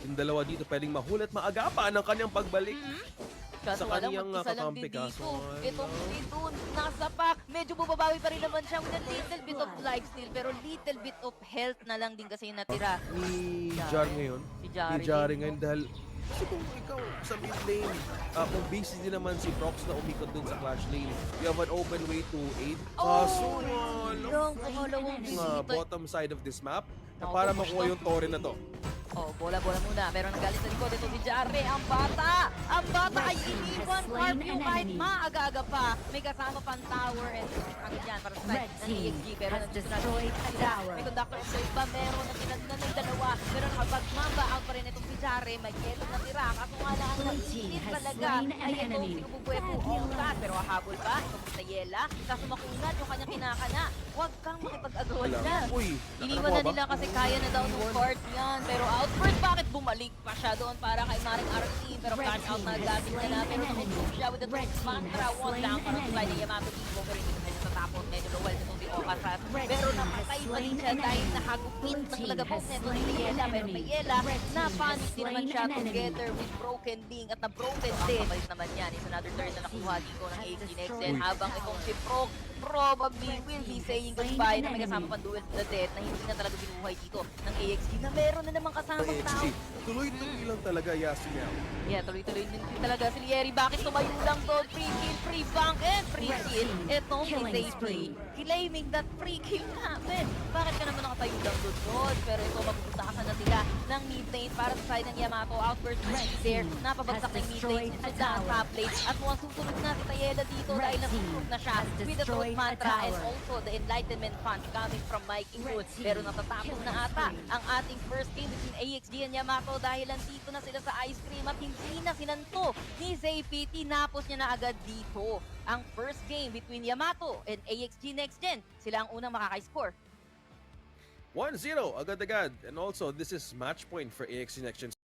Yung dalawa dito pwedeng mahulat maagapan ang kanyang pagbalik. Kaso Sa alam, kaniyang, mag-isa lang din dito. kaso. Itong si Dun, nasa pack. Medyo bumabawi pa rin naman siya with a little bit of life steal. Pero little bit of health na lang din kasi yung natira. Ni Jar. Ngayon. Si Jari. Ni Jari ngayon no? dahil kasi kung ikaw sa mid lane, ah, kung busy din naman si Prox na umikot dun sa clash lane, you have an open way to aid. Kaso, Oh, wala. yung pangalawang ah, dito. bottom side of this map na para makuha yung torre na to. Oh, muna. Pero nagalit sa likod. Ito si Jarre, ang bata! Ang bata ay iniwan Carpio kahit maaga-aga pa. May kasama pang tower and agad yan para sa side ng team EXG. Pero has nandito na destroyed a tower. May conductor sa iba. Meron na tinagnan ng dalawa. Pero nakapag-mamba out pa rin itong si Jarre. May yelo na tira. Kaso nga lang ang has talaga. Ay itong sinububuepo. Ongkat. Pero habol pa. Itong si Tayela. Kaso makunat yung kanyang kinakana. Huwag kang makipag-agawan dyan. Uy, Iniwan na nila kasi kaya na daw ng court yan. Pero bakit bumalik pa siya doon para kay Maring RT? Pero Red flash out na gamit na. slain Pero enemy. siya with the Red Mantra. One down para enemy. ni Yamato Dito. Pero hindi na tatapos. Medyo lowell nitong si Okasat. Red Pero namatay pa din slain siya dahil nahagupit ng lagabok nito ni Yela. Pero may. Yela, has din naman siya together with Broken Ding at na-broken din. Balik naman yan. Is another turn na nakuha dito ng 18 next then habang itong si Pro probably will be saying goodbye na may kasama pang duel to the death na hindi na talaga binuhay dito ng AXG na meron na namang Sa kasamang tao. Tuloy-tuloy lang talaga Yasumiao. Yeah, tuloy-tuloy din talaga si Lieri. Bakit tumayo lang doon? Free kill, free bank, and free Red kill. si killing Zaypri. spree. Claiming that free kill namin. Bakit ka naman nakatayo lang doon? Pero ito, mapupuntakan na sila ng mid lane para sa side ng Yamato. Outburst Red there. Napabagsak ng mid lane. destroyed a Susunod na ang tower. top lane. At mukhang susunod na si Tayela dito dahil team nasusunod na siya with the a Mantra and also the Enlightenment Punch coming from Mike team Pero natatapos na ata ang ating first game between AXG and Yamato dahil nandito na sila sa ice cream at hindi na sinanto ni Zaypi. Tinapos niya na agad dito ang first game between Yamato and AXG Next Gen. Sila ang unang makaka-score. 1-0 agad-agad. And also, this is match point for AXC Next Gen